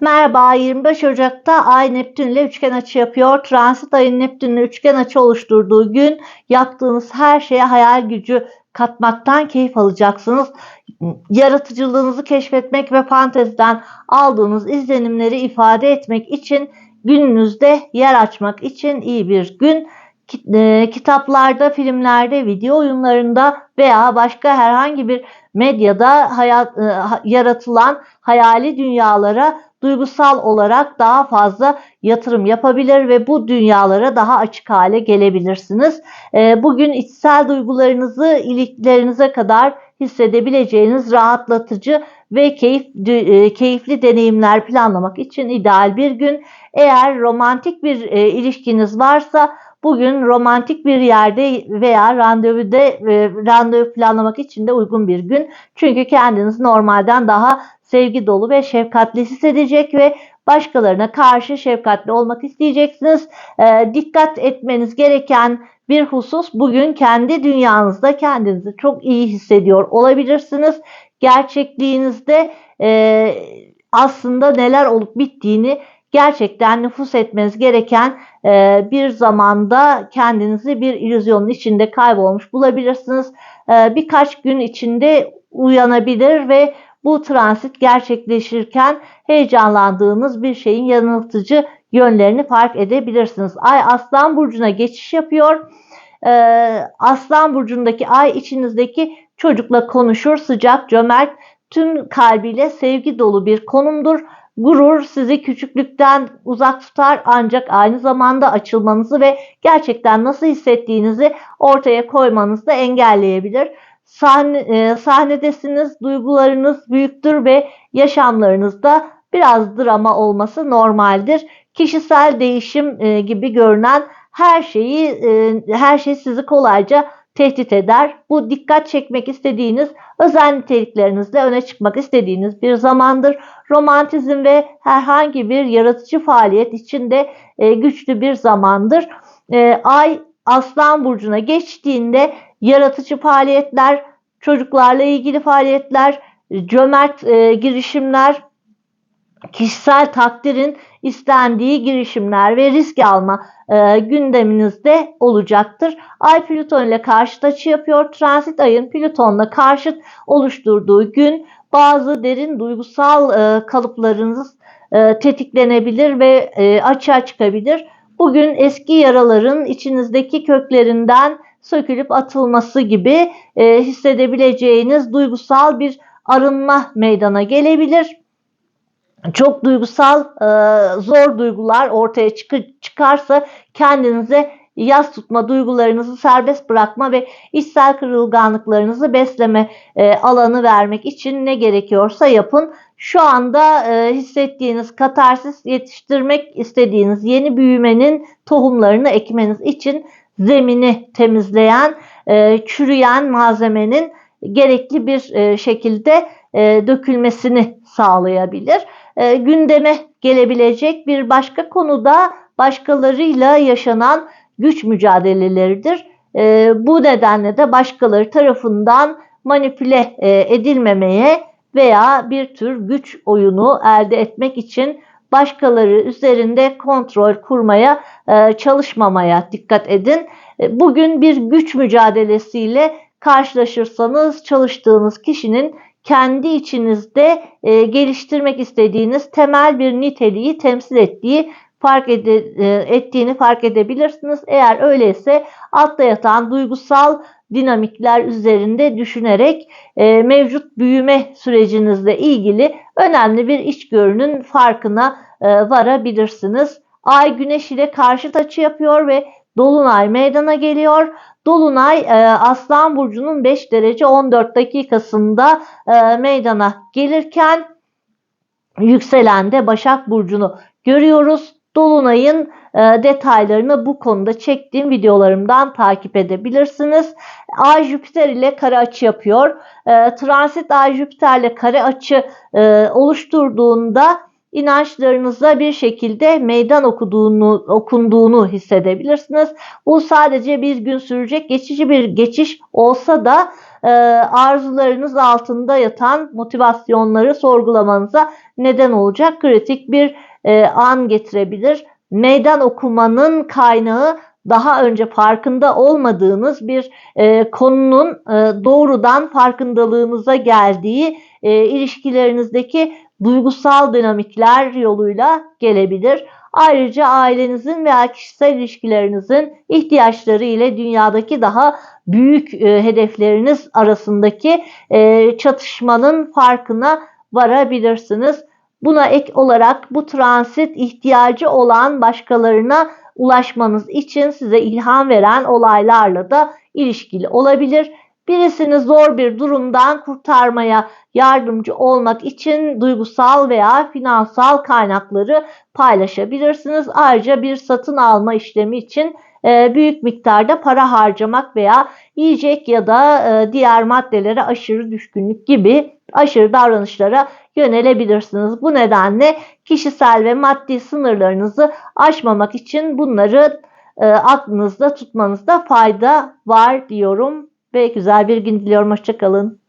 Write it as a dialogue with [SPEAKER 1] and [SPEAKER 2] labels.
[SPEAKER 1] Merhaba 25 Ocak'ta Ay Neptün ile üçgen açı yapıyor. Transit ayın Neptün ile üçgen açı oluşturduğu gün yaptığınız her şeye hayal gücü katmaktan keyif alacaksınız. Yaratıcılığınızı keşfetmek ve fanteziden aldığınız izlenimleri ifade etmek için gününüzde yer açmak için iyi bir gün. E, kitaplarda, filmlerde, video oyunlarında veya başka herhangi bir medyada hayat, e, yaratılan hayali dünyalara duygusal olarak daha fazla yatırım yapabilir ve bu dünyalara daha açık hale gelebilirsiniz. E, bugün içsel duygularınızı iliklerinize kadar hissedebileceğiniz rahatlatıcı ve keyif, e, keyifli deneyimler planlamak için ideal bir gün. Eğer romantik bir e, ilişkiniz varsa bugün romantik bir yerde veya randevuda e, randevu planlamak için de uygun bir gün. Çünkü kendiniz normalden daha sevgi dolu ve şefkatli hissedecek ve başkalarına karşı şefkatli olmak isteyeceksiniz. E, dikkat etmeniz gereken bir husus bugün kendi dünyanızda kendinizi çok iyi hissediyor olabilirsiniz. Gerçekliğinizde e, aslında neler olup bittiğini gerçekten nüfus etmeniz gereken e, bir zamanda kendinizi bir illüzyonun içinde kaybolmuş bulabilirsiniz. E, birkaç gün içinde uyanabilir ve bu transit gerçekleşirken heyecanlandığınız bir şeyin yanıltıcı yönlerini fark edebilirsiniz. Ay Aslan Burcu'na geçiş yapıyor. Ee, Aslan Burcu'ndaki ay içinizdeki çocukla konuşur, sıcak, cömert, tüm kalbiyle sevgi dolu bir konumdur. Gurur sizi küçüklükten uzak tutar ancak aynı zamanda açılmanızı ve gerçekten nasıl hissettiğinizi ortaya koymanızı da engelleyebilir. Sahne, e, sahnedesiniz, duygularınız büyüktür ve yaşamlarınızda biraz drama olması normaldir. Kişisel değişim e, gibi görünen her şeyi e, her şey sizi kolayca tehdit eder. Bu dikkat çekmek istediğiniz özel niteliklerinizle öne çıkmak istediğiniz bir zamandır. Romantizm ve herhangi bir yaratıcı faaliyet içinde e, güçlü bir zamandır. E, ay Aslan burcuna geçtiğinde yaratıcı faaliyetler, çocuklarla ilgili faaliyetler, cömert e, girişimler, kişisel takdirin istendiği girişimler ve risk alma e, gündeminizde olacaktır. Ay Plüton ile karşıt açı yapıyor. Transit ayın Plüton'la karşıt oluşturduğu gün bazı derin duygusal e, kalıplarınız e, tetiklenebilir ve e, açığa çıkabilir. Bugün eski yaraların içinizdeki köklerinden sökülüp atılması gibi e, hissedebileceğiniz duygusal bir arınma meydana gelebilir. Çok duygusal, e, zor duygular ortaya çık çıkarsa kendinize yaz tutma duygularınızı serbest bırakma ve içsel kırılganlıklarınızı besleme e, alanı vermek için ne gerekiyorsa yapın. Şu anda e, hissettiğiniz katarsis yetiştirmek istediğiniz yeni büyümenin tohumlarını ekmeniz için zemini temizleyen, çürüyen malzemenin gerekli bir şekilde dökülmesini sağlayabilir. E, gündeme gelebilecek bir başka konuda başkalarıyla yaşanan güç mücadeleleridir. E, bu nedenle de başkaları tarafından manipüle e, edilmemeye veya bir tür güç oyunu elde etmek için başkaları üzerinde kontrol kurmaya, e, çalışmamaya dikkat edin. E, bugün bir güç mücadelesiyle karşılaşırsanız çalıştığınız kişinin kendi içinizde e, geliştirmek istediğiniz temel bir niteliği temsil ettiği fark ede, ettiğini fark edebilirsiniz. Eğer öyleyse altta yatan duygusal dinamikler üzerinde düşünerek e, mevcut büyüme sürecinizle ilgili önemli bir içgörünün farkına e, varabilirsiniz. Ay güneş ile karşıt açı yapıyor ve dolunay meydana geliyor. Dolunay e, Aslan Burcu'nun 5 derece 14 dakikasında e, meydana gelirken yükselen de Başak Burcu'nu görüyoruz. Dolunay'ın e, detaylarını bu konuda çektiğim videolarımdan takip edebilirsiniz. Ay Jüpiter ile kare açı yapıyor. Transit Ay Jüpiter ile kare açı oluşturduğunda inançlarınızda bir şekilde meydan okuduğunu, okunduğunu hissedebilirsiniz. Bu sadece bir gün sürecek geçici bir geçiş olsa da e, arzularınız altında yatan motivasyonları sorgulamanıza neden olacak kritik bir e, an getirebilir. Meydan okumanın kaynağı daha önce farkında olmadığınız bir e, konunun e, doğrudan farkındalığınıza geldiği e, ilişkilerinizdeki duygusal dinamikler yoluyla gelebilir. Ayrıca ailenizin veya kişisel ilişkilerinizin ihtiyaçları ile dünyadaki daha büyük e, hedefleriniz arasındaki e, çatışmanın farkına varabilirsiniz. Buna ek olarak bu transit ihtiyacı olan başkalarına ulaşmanız için size ilham veren olaylarla da ilişkili olabilir. Birisini zor bir durumdan kurtarmaya yardımcı olmak için duygusal veya finansal kaynakları paylaşabilirsiniz. Ayrıca bir satın alma işlemi için e, büyük miktarda para harcamak veya yiyecek ya da e, diğer maddelere aşırı düşkünlük gibi aşırı davranışlara yönelebilirsiniz. Bu nedenle kişisel ve maddi sınırlarınızı aşmamak için bunları e, aklınızda tutmanızda fayda var diyorum ve güzel bir gün diliyorum. Hoşçakalın.